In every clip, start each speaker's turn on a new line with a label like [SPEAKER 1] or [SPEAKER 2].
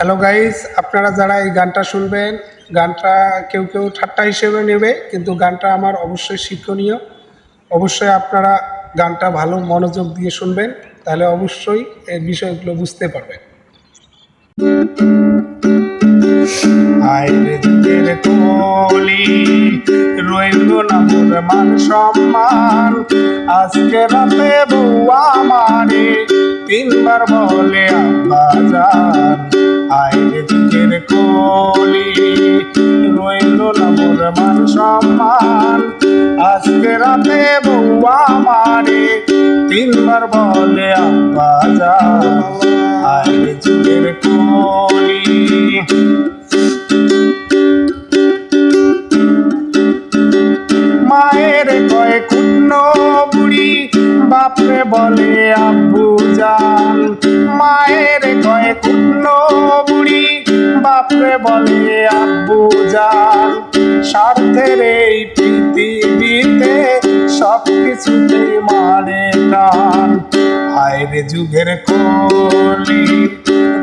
[SPEAKER 1] Hello guys আপনারা যারা এই গানটা শুনবেন, গানটা কেউ কেউ ঠাট্টা হিসেবে নেবে, কিন্তু গানটা আমার অবশ্যই শিক্ষণীয়। অবশ্যই আপনারা গানটা ভালো মনোযোগ দিয়ে শুনবেন, তাহলে অবশ্যই এই বিষয়গুলো বুঝতে পারবেন। মান সম্মান। আজকে রাতে বউয়া মারে তিনবার বলে, আব্বা যান আইরে যুগের কলি। রইল না মান সম্মান। আজকে রাতে তিনবার বলে আব্বা যান। আইরে যুগের কলি। মায়ের কয় কুন্ন বুড়ি, বাপরে বলে বলে আব্বু জান স্বার্থের এই পৃথিবীতে সব কিছুতে মারে টান হায়রে যুগের কলি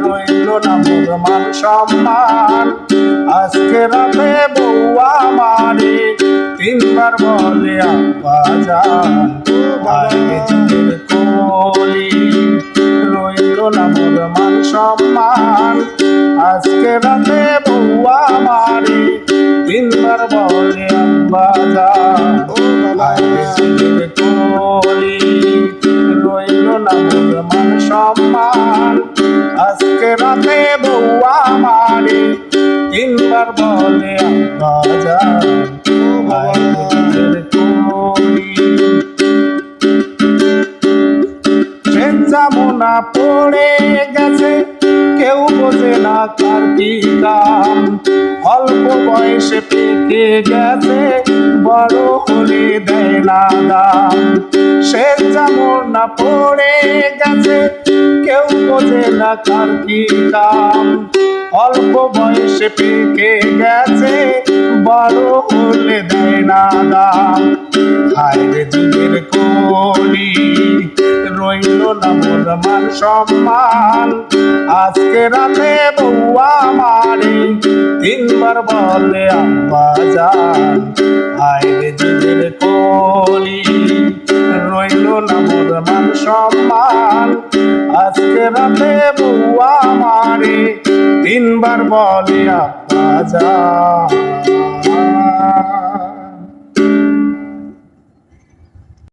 [SPEAKER 1] রইল না মোর মান সম্মান। আজকে রাতে বউয়া মারে তিনবার বলে, আব্বা যান। হায়রে যুগের কলি রইল না মোর মান সম্মান। আজকে রাতে বউয়া মারে তিনবার বলে আব্বা রইল না মোর মান সম্মান। আজকে রাতে বউয়া মারে তিনবার বলে আব্বা জামুনা পড়ে গেছে, কেউ বোঝে না কার কি অল্প বয়সে পেকে গেছে, বড় হলে দেয় না দাম। সে জামুনা পড়ে গেছে, কেউ বোঝে না কি কাম অল্প বয়সে পেকে গেছে, বড় হলে দেয় না দাম। হায়রে যুগের কলি রইল না মোর মান সম্মান। আজকে রাতে বউয়া মারে, তিনবার বলে আব্বা যান। হায়রে যুগের কলি, রইল না মোর মান সম্মান। আজকে রাতে বউয়া মারে, তিনবার বলে আব্বা যান।